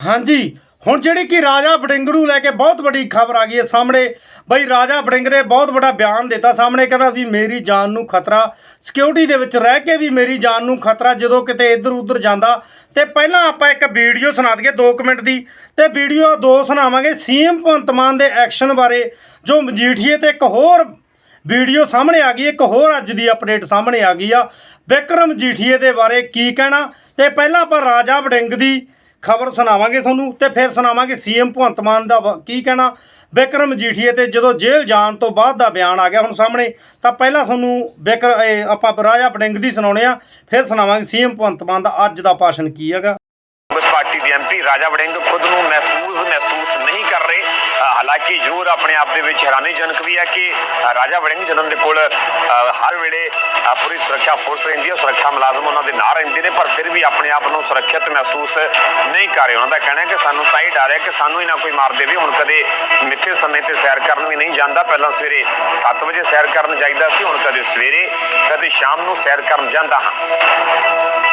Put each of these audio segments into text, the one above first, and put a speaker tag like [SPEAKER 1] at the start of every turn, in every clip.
[SPEAKER 1] ਹਾਂਜੀ, ਹੁਣ ਜਿਹੜੀ ਕਿ ਰਾਜਾ ਵੜਿੰਗ ਨੂੰ ਲੈ ਕੇ ਬਹੁਤ ਵੱਡੀ ਖਬਰ ਆ ਗਈ ਹੈ ਸਾਹਮਣੇ। ਬਈ ਰਾਜਾ ਵੜਿੰਗ ਨੇ ਬਹੁਤ ਵੱਡਾ ਬਿਆਨ ਦਿੱਤਾ ਸਾਹਮਣੇ, ਕਹਿੰਦਾ ਵੀ ਮੇਰੀ ਜਾਨ ਨੂੰ ਖਤਰਾ। ਸਿਕਿਉਰਿਟੀ ਦੇ ਵਿੱਚ ਰਹਿ ਕੇ ਵੀ ਮੇਰੀ ਜਾਨ ਨੂੰ ਖਤਰਾ ਜਦੋਂ ਕਿਤੇ ਇੱਧਰ ਉੱਧਰ ਜਾਂਦਾ। ਤੇ ਪਹਿਲਾਂ ਆਪਾਂ ਇੱਕ ਵੀਡੀਓ ਸੁਣਾ ਦਈਏ 2 ਮਿੰਟ ਦੀ। ਤੇ ਵੀਡੀਓ ਦੋ ਸੁਣਾਵਾਂਗੇ ਸੀਐਮ ਭਗਵੰਤ ਮਾਨ ਦੇ ਐਕਸ਼ਨ ਬਾਰੇ, ਜੋ ਮਜੀਠੀਏ ਤੇ ਇੱਕ ਹੋਰ ਵੀਡੀਓ ਸਾਹਮਣੇ ਆ ਗਈ, ਇੱਕ ਹੋਰ ਅੱਜ ਦੀ ਅਪਡੇਟ ਸਾਹਮਣੇ ਆ ਗਈ ਆ। ਵਿਕਰਮ ਜੀਠੀਏ ਦੇ ਬਾਰੇ ਕੀ ਕਹਿਣਾ? ਤੇ ਪਹਿਲਾਂ ਆਪਾਂ ਰਾਜਾ ਵੜਿੰਗ ਦੀ ਖਬਰ ਸੁਣਾਵਾਂਗੇ ਤੁਹਾਨੂੰ ਤੇ ਫਿਰ ਸੁਣਾਵਾਂਗੇ ਸੀਐਮ ਭਗਵੰਤ ਮਾਨ ਦਾ ਵ- ਕੀ ਕਹਿਣਾ? ਵਿਕਰਮ ਜੀਠੀਏ ਤੇ ਜਦੋਂ ਜੇਲ੍ਹ ਜਾਣ ਤੋਂ ਬਾਅਦ ਦਾ ਬਿਆਨ ਆ ਗਿਆ ਹੁਣ ਸਾਹਮਣੇ, ਤਾਂ ਪਹਿਲਾਂ ਤੁਹਾਨੂੰ ਵਿਕਰ ਇਹ ਆਪਾਂ ਰਾਜਾ ਬਡਿੰਗ ਦੀ ਸੁਣਾਉਣੇ ਆ, ਫਿਰ ਸੁਣਾਵਾਂਗੇ ਸੀਐਮ ਭਗਵੰਤ ਮਾਨ ਦਾ ਅੱਜ ਦਾ ਭਾਸ਼ਣ ਕੀ ਹੈਗਾ।
[SPEAKER 2] ਕਾਂਗਰਸ ਪਾਰਟੀ ਐਮਪੀ ਰਾਜਾ ਵੜਿੰਗ ਖੁਦ ਨੂੰ ਮਹਿਫੂਜ਼ ਮਹਿਸੂਸ ਨਹੀਂ ਕਰ ਰਹੇ। ਹਾਲਾਂਕਿ ਜ਼ਰੂਰ ਆਪਣੇ ਆਪ ਦੇ ਵਿੱਚ ਹੈਰਾਨੀਜਨਕ ਵੀ ਹੈ ਕਿ ਰਾਜਾ ਵੜਿੰਗ ਜਿਹਨਾਂ ਦੇ ਕੋਲ ਹਰ ਵੇਲੇ ਪੂਰੀ ਸੁਰੱਖਿਆ ਫੋਰਸ ਰਹਿੰਦੀ ਹੈ, ਸੁਰੱਖਿਆ ਮੁਲਾਜ਼ਮ ਉਹਨਾਂ ਦੇ ਨਾਲ ਰਹਿੰਦੇ ਨੇ, ਪਰ ਫਿਰ ਵੀ ਆਪਣੇ ਆਪ ਨੂੰ ਸੁਰੱਖਿਅਤ ਮਹਿਸੂਸ ਨਹੀਂ ਕਰ ਰਹੇ। ਉਹਨਾਂ ਦਾ ਕਹਿਣਾ ਹੈ ਕਿ ਸਾਨੂੰ ਤਾਂ ਹੀ ਡਰ ਹੈ ਕਿ ਸਾਨੂੰ ਹੀ ਨਾ ਕੋਈ ਮਾਰ ਦੇਵੇ। ਹੁਣ ਕਦੇ ਮਿੱਥੇ ਸਮੇਂ ਤੇ ਸੈਰ ਕਰਨ ਵੀ ਨਹੀਂ ਜਾਂਦਾ। ਪਹਿਲਾਂ ਸਵੇਰੇ 7 ਵਜੇ ਸੈਰ ਕਰਨ ਜਾਈਦਾ ਸੀ, ਹੁਣ ਕਦੇ ਸਵੇਰੇ, ਕਦੇ ਸ਼ਾਮ ਨੂੰ ਸੈਰ ਕਰਨ ਜਾਂਦਾ ਹਾਂ।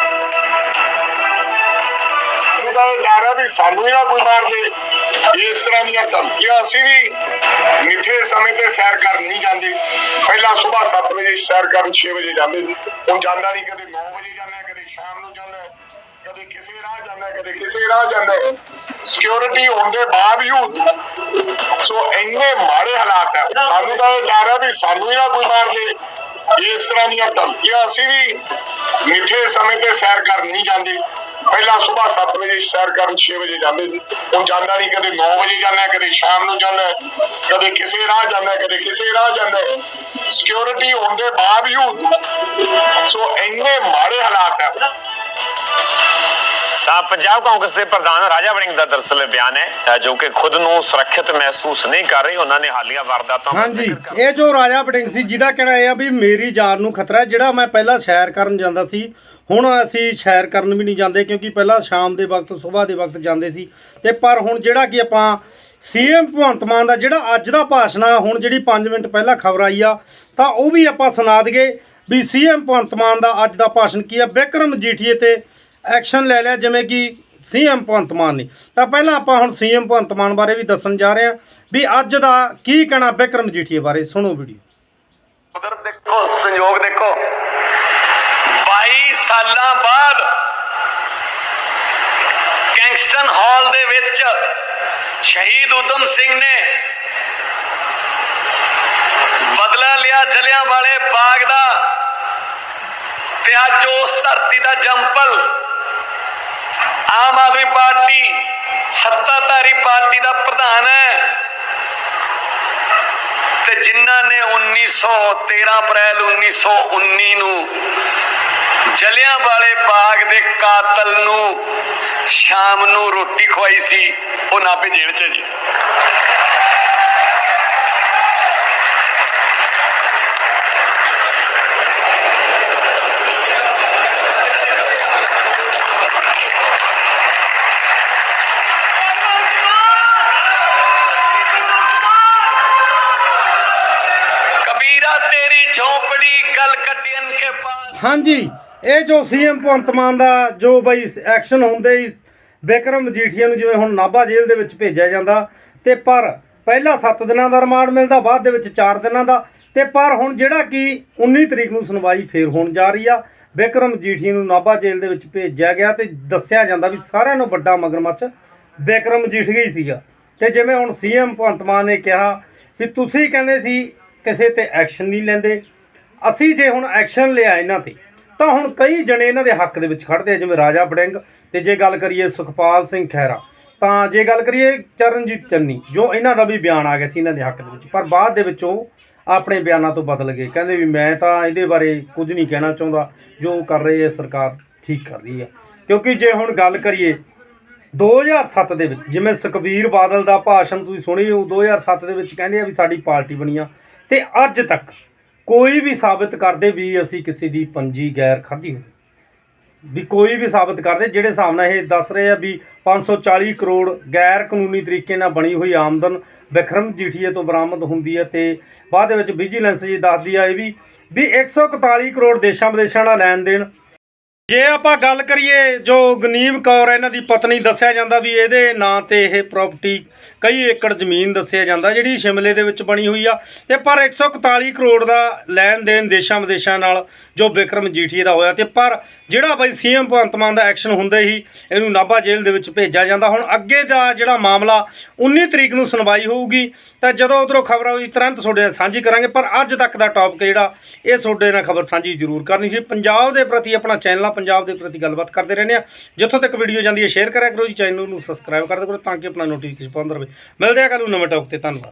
[SPEAKER 3] ਉਹਦਾ ਡਰ ਹੈ ਵੀ ਸਾਨੂੰ ਹੀ ਨਾ ਕੋਈ ਮਾਰ ਦੇ। ਇਸ ਤਰ੍ਹਾਂ ਦੀਆਂ ਧਮਕੀਆਂ ਅਸੀਂ ਵੀ ਮਿੱਠੇ ਸਮੇਂ ਤੇ ਸੈਰ ਕਰਨ ਨਹੀਂ ਜਾਂਦੇ। ਪਹਿਲਾਂ ਸਵੇਰ 7 ਵਜੇ ਸੈਰ ਕਰਨ 6 ਵਜੇ ਜਾਂਦੇ ਸੀ। ਹੁਣ ਜਾਂਦਾ ਨਹੀਂ, ਕਦੇ 9 ਵਜੇ ਜਾਂਦਾ, ਕਦੇ ਸ਼ਾਮ ਨੂੰ ਜਾਂਦਾ, ਕਦੇ ਕਿਸੇ ਰਾਹ ਜਾਂਦਾ, ਕਦੇ ਕਿਸੇ ਰਾਹ ਜਾਂਦਾ। ਸਿਕਿਉਰਿਟੀ ਹੋਣ ਦੇ ਬਾਵਜੂਦ ਸੋ ਇੰਨੇ ਮਾੜੇ ਹਾਲਾਤ ਹੈ। ਸਾਨੂੰ ਤਾਂ ਇਹ ਡਰ ਹੈ ਵੀ ਸਾਨੂੰ ਹੀ ਨਾ ਕੋਈ ਮਾਰ ਦੇ। ਇਸ ਤਰ੍ਹਾਂ ਦੀਆਂ ਧਮਕੀਆਂ ਅਸੀਂ ਵੀ ਮਿੱਠੇ ਸਮੇਂ ਤੇ ਸੈਰ ਕਰਨ ਨਹੀਂ ਜਾਂਦੇ। ਪਹਿਲਾਂ ਸਵੇਰ 7 ਵਜੇ ਸੈਰ ਕਰਨ 6 ਵਜੇ ਜਾਂਦੇ ਸੀ। ਉਹ ਜਾਂਦਾ ਨਹੀਂ, ਕਦੇ 9 ਵਜੇ ਜਾਂਦਾ, ਕਦੇ ਸ਼ਾਮ ਨੂੰ ਜਾਂਦਾ, ਕਦੇ ਕਿਸੇ ਰਾਹ ਜਾਂਦਾ, ਕਦੇ ਕਿਸੇ ਰਾਹ ਜਾਂਦਾ। ਸਿਕਿਉਰਿਟੀ ਹੋਣ ਦੇ ਬਾਵਜੂਦ, ਸੋ ਇੰਨੇ ਮਾੜੇ ਹਾਲਾਤ ਹੈ
[SPEAKER 2] ਤਾਂ ਪੰਜਾਬ ਕਾਂਗਰਸ ਦੇ ਪ੍ਰਧਾਨ ਰਾਜਾ ਵੜਿੰਗ ਦਾ ਦਰਸਲ ਬਿਆਨ ਹੈ ਜੋ ਕਿ ਖੁਦ ਨੂੰ ਸੁਰੱਖਿਅਤ ਮਹਿਸੂਸ ਨਹੀਂ ਕਰ ਰਹੇ। ਉਹਨਾਂ ਨੇ ਹਾਲੀਆ ਵਾਰਦਾਤਾਂ
[SPEAKER 1] ਹਾਂਜੀ ਇਹ ਜੋ ਰਾਜਾ ਵੜਿੰਗ ਸੀ ਜਿਹਦਾ ਕਹਿਣਾ ਇਹ ਆ ਵੀ ਮੇਰੀ ਜਾਨ ਨੂੰ ਖਤਰਾ ਹੈ ਜਿਹੜਾ ਮੈਂ ਪਹਿਲਾਂ ਸੈਰ ਕਰਨ ਜਾਂਦਾ ਸੀ ਹੁਣ ਅਸੀਂ ਸੈਰ ਕਰਨ ਵੀ ਨਹੀਂ ਜਾਂਦੇ ਕਿਉਂਕਿ ਪਹਿਲਾਂ ਸ਼ਾਮ ਦੇ ਵਕਤ ਸਵੇਰ ਦੇ ਵਕਤ ਜਾਂਦੇ ਸੀ। ਤੇ ਪਰ ਹੁਣ ਜਿਹੜਾ ਕਿ ਆਪਾਂ ਸੀਐਮ ਭਗਵੰਤ ਮਾਨ ਦਾ ਜਿਹੜਾ ਅੱਜ ਦਾ ਭਾਸ਼ਣ ਆ ਹੁਣ ਜਿਹੜੀ 5 ਮਿੰਟ ਪਹਿਲਾਂ ਖਬਰ ਆਈ ਆ ਤਾਂ ਉਹ ਵੀ ਆਪਾਂ ਸੁਣਾ ਦਈਏ ਵੀ ਸੀਐਮ ਭਗਵੰਤ ਮਾਨ ਦਾ ਅੱਜ ਦਾ ਭਾਸ਼ਣ ਕੀ ਆ? ਵਿਕਰਮ ਜੀਠੀਏ ਤੇ ਐਕਸ਼ਨ ਲੈ ਲਿਆ, ਜਿਵੇਂ ਕਿ ਸੀਐਮ ਭਗਵੰਤ ਮਾਨ ਨੇ। ਤਾਂ ਪਹਿਲਾਂ ਆਪਾਂ ਹੁਣ ਸੀਐਮ ਭਗਵੰਤ ਮਾਨ ਬਾਰੇ ਵੀ ਦੱਸਣ ਜਾ ਰਹੇ ਹਾਂ ਵੀ ਅੱਜ ਦਾ ਕੀ ਕਹਿਣਾ ਬਿਕਰਮ ਜੀਠੀਏ ਬਾਰੇ, ਸੁਣੋ ਵੀਡੀਓ।
[SPEAKER 4] ਕੁਦਰਤ ਦੇਖੋ, ਸੰਯੋਗ ਦੇਖੋ। 22 ਸਾਲਾਂ ਬਾਅਦ ਕੈਂਗਸਟਨ ਹਾਲ ਦੇ ਵਿੱਚ ਸ਼ਹੀਦ ਉਦਮ ਸਿੰਘ ਨੇ ਬਦਲਾ ਲਿਆ ਜਲਿਆਂ ਵਾਲੇ ਬਾਗ ਦਾ ਤੇ ਅੱਜ ਉਸ ਧਰਤੀ ਦਾ ਜੰਪਲ ਆਦਮੀ ਪਾਰਟੀ, ਸੱਤਾਧਾਰੀ ਪਾਰਟੀ ਦਾ ਪ੍ਰਧਾਨ ਹੈ। ਤੇ ਜਿਨ੍ਹਾਂ ਨੇ 1913 ਅਪ੍ਰੈਲ 1919 ਨੂੰ ਜਲਿਆਂ ਵਾਲੇ ਬਾਗ ਦੇ ਕਾਤਲ ਨੂੰ ਸ਼ਾਮ ਨੂੰ ਰੋਟੀ ਖਵਾਈ ਸੀ, ਉਹ ਨਾਭੇ ਜੇਲ੍ਹ 'ਚ ਜੀ।
[SPEAKER 1] ਹਾਂਜੀ, ਇਹ ਜੋ ਸੀਐਮ ਭਗਵੰਤ ਮਾਨ ਦਾ ਜੋ ਬਈ ਐਕਸ਼ਨ ਹੁੰਦੇ ਹੀ ਵਿਕਰਮ ਮਜੀਠੀਆ ਨੂੰ ਜਿਵੇਂ ਹੁਣ ਨਾਭਾ ਜੇਲ੍ਹ ਦੇ ਵਿੱਚ ਭੇਜਿਆ ਜਾਂਦਾ, ਤੇ ਪਰ ਪਹਿਲਾ 7 ਦਿਨਾਂ ਦਾ ਰਿਮਾਂਡ ਮਿਲਦਾ, ਬਾਅਦ ਦੇ ਵਿੱਚ 4 ਦਿਨਾਂ ਦਾ, ਤੇ ਪਰ ਹੁਣ ਜਿਹੜਾ ਕਿ 19 ਤਰੀਕ ਨੂੰ ਸੁਣਵਾਈ ਫੇਰ ਹੋਣ ਜਾ ਰਹੀ ਆ ਬਿਕਰਮ ਮਜੀਠੀਆ ਨੂੰ ਨਾਭਾ ਜੇਲ੍ਹ ਦੇ ਵਿੱਚ ਭੇਜਿਆ ਗਿਆ ਤੇ ਦੱਸਿਆ ਜਾਂਦਾ ਵੀ ਸਾਰਿਆਂ ਨੂੰ ਵੱਡਾ ਮਗਰਮੱਛ ਬਿਕਰਮ ਮਜੀਠੀਆ ਹੀ ਸੀਗਾ। ਤੇ ਜਿਵੇਂ ਹੁਣ ਸੀਐਮ ਭਗਵੰਤ ਮਾਨ ਨੇ ਕਿਹਾ ਵੀ ਤੁਸੀਂ ਕਹਿੰਦੇ ਸੀ, ਕਿਸੇ ਤੇ ਐਕਸ਼ਨ ਨਹੀਂ ਲੈਂਦੇ ਅਸੀਂ ਜੇ ਹੁਣ ਐਕਸ਼ਨ ਲਿਆ ਇਹਨਾਂ ਤੇ, ਤਾਂ ਹੁਣ ਕਈ ਜਣੇ ਇਹਨਾਂ ਦੇ ਹੱਕ ਦੇ ਵਿੱਚ ਖੜਦੇ ਆ, ਜਿਵੇਂ ਰਾਜਾ ਬੜਿੰਗ ਤੇ ਜੇ ਗੱਲ ਕਰੀਏ ਸੁਖਪਾਲ ਸਿੰਘ ਖਹਿਰਾ, ਤਾਂ ਜੇ ਗੱਲ ਕਰੀਏ ਚਰਨਜੀਤ ਚੰਨੀ, ਜੋ ਇਹਨਾਂ ਦਾ ਵੀ ਬਿਆਨ ਆ ਗਿਆ ਸੀ ਇਹਨਾਂ ਦੇ ਹੱਕ ਦੇ ਵਿੱਚ, ਪਰ ਬਾਅਦ ਦੇ ਵਿੱਚ ਉਹ ਆਪਣੇ ਬਿਆਨਾਂ ਤੋਂ ਬਦਲ ਗਏ, ਕਹਿੰਦੇ ਵੀ ਮੈਂ ਤਾਂ ਇਹਦੇ ਬਾਰੇ ਕੁਝ ਨਹੀਂ ਕਹਿਣਾ ਚਾਹੁੰਦਾ, ਜੋ ਕਰ ਰਹੀ ਹੈ ਸਰਕਾਰ ਠੀਕ ਕਰ ਰਹੀ ਹੈ ਕਿਉਂਕਿ ਜੇ ਹੁਣ ਗੱਲ ਕਰੀਏ 2007 ਦੇ ਵਿੱਚ, ਜਿਵੇਂ ਸੁਖਬੀਰ ਬਾਦਲ ਦਾ ਭਾਸ਼ਣ ਤੁਸੀਂ ਸੁਣੀ ਉਹ 2007 ਦੇ ਵਿੱਚ ਕਹਿੰਦੇ ਆ ਵੀ ਸਾਡੀ ਪਾਰਟੀ ਬਣੀ ਆ, ਤੇ ਅੱਜ ਤੱਕ ਕੋਈ ਵੀ ਸਾਬਤ ਕਰਦੇ ਵੀ ਅਸੀਂ ਕਿਸੇ ਦੀ ਪੰਜੀ ਗੈਰ ਖਾਧੀ ਹੋਵੇ। ਵੀ ਕੋਈ ਵੀ ਸਾਬਤ ਕਰਦੇ, ਜਿਹੜੇ ਹਿਸਾਬ ਨਾਲ ਇਹ ਦੱਸ ਰਹੇ ਆ ਵੀ 540 ਕਰੋੜ ਗੈਰ ਕਾਨੂੰਨੀ ਤਰੀਕੇ ਨਾਲ ਬਣੀ ਹੋਈ ਆਮਦਨ ਵਿਕਰਮ ਜੀਠੀਏ ਤੋਂ ਬਰਾਮਦ ਹੁੰਦੀ ਹੈ ਤੇ ਬਾਅਦ ਦੇ ਵਿੱਚ ਵਿਜੀਲੈਂਸ ਜੀ ਦੱਸਦੀ ਆ ਇਹ ਵੀ ਵੀ 141 ਕਰੋੜ ਦੇਸ਼ਾਂ ਵਿਦੇਸ਼ਾਂ ਨਾਲ ਲੈਣ ਦੇਣ ਜੇ ਆਪਾਂ ਗੱਲ ਕਰੀਏ ਜੋ ਗਨੀਮ ਕੌਰ ਹੈ, ਇਹਨਾਂ ਦੀ ਪਤਨੀ ਦੱਸਿਆ ਜਾਂਦਾ ਵੀ ਇਹਦੇ ਨਾਂ ਤੇ ਇਹ ਪ੍ਰਾਪਰਟੀ ਕਈ ਏਕੜ ਜ਼ਮੀਨ ਦੱਸਿਆ ਜਾਂਦਾ, ਜਿਹੜੀ ਸ਼ਿਮਲੇ ਦੇ ਵਿੱਚ ਬਣੀ ਹੋਈ ਆ। ਤੇ ਪਰ 141 ਕਰੋੜ ਦਾ ਲੈਣ ਦੇਣ ਦੇਸ਼ਾਂ ਵਿਦੇਸ਼ਾਂ ਨਾਲ ਜੋ ਵਿਕਰਮ ਜੀਠੀਏ ਦਾ ਹੋਇਆ ਤੇ ਪਰ ਜਿਹੜਾ ਬਈ ਸੀਐਮ ਭਗਵੰਤ ਮਾਨ ਦਾ ਐਕਸ਼ਨ ਹੁੰਦੇ ਹੀ ਇਹਨੂੰ ਨਾਭਾ ਜੇਲ੍ਹ ਦੇ ਵਿੱਚ ਭੇਜਿਆ ਜਾਂਦਾ। ਹੁਣ ਅੱਗੇ ਦਾ ਜਿਹੜਾ ਮਾਮਲਾ 19 ਤਰੀਕ ਨੂੰ ਸੁਣਵਾਈ ਹੋਊਗੀ, ਤਾਂ ਜਦੋਂ ਉਧਰੋਂ ਖਬਰ ਆਉਈ ਤੁਰੰਤ ਤੁਹਾਡੇ ਨਾਲ ਸਾਂਝੀ ਕਰਾਂਗੇ, ਪਰ ਅੱਜ ਤੱਕ ਦਾ ਟੌਪਿਕ ਜਿਹੜਾ, ਇਹ ਤੁਹਾਡੇ ਨਾਲ ਖਬਰ ਸਾਂਝੀ ਜ਼ਰੂਰ ਕਰਨੀ ਸੀ। ਪੰਜਾਬ ਦੇ ਪ੍ਰਤੀ ਆਪਣਾ ਚੈਨਲ ਆ ਪੰਜਾਬ ਦੇ ਪ੍ਰਤੀ ਗੱਲਬਾਤ ਕਰਦੇ ਰਹਿੰਦੇ ਆ ਜਿੱਥੋਂ ਤੱਕ ਵੀਡੀਓ ਜਾਂਦੀ ਹੈ ਸ਼ੇਅਰ ਕਰਿਆ ਕਰੋ ਜੀ ਚੈਨਲ ਨੂੰ ਸਬਸਕ੍ਰਾਈਬ ਕਰ ਦਿਓ ਕਰੋ ਤਾਂ ਕਿ ਆਪਣਾ ਨੋਟੀਫਿਕੇਸ਼ਨ ਪਾਉਂਦਾ ਰਹੇ। ਮਿਲਦੇ ਆ ਕੱਲ ਨੂੰ ਨਵੇਂ ਟੌਪਿਕ ਤੇ, ਧੰਨਵਾਦ।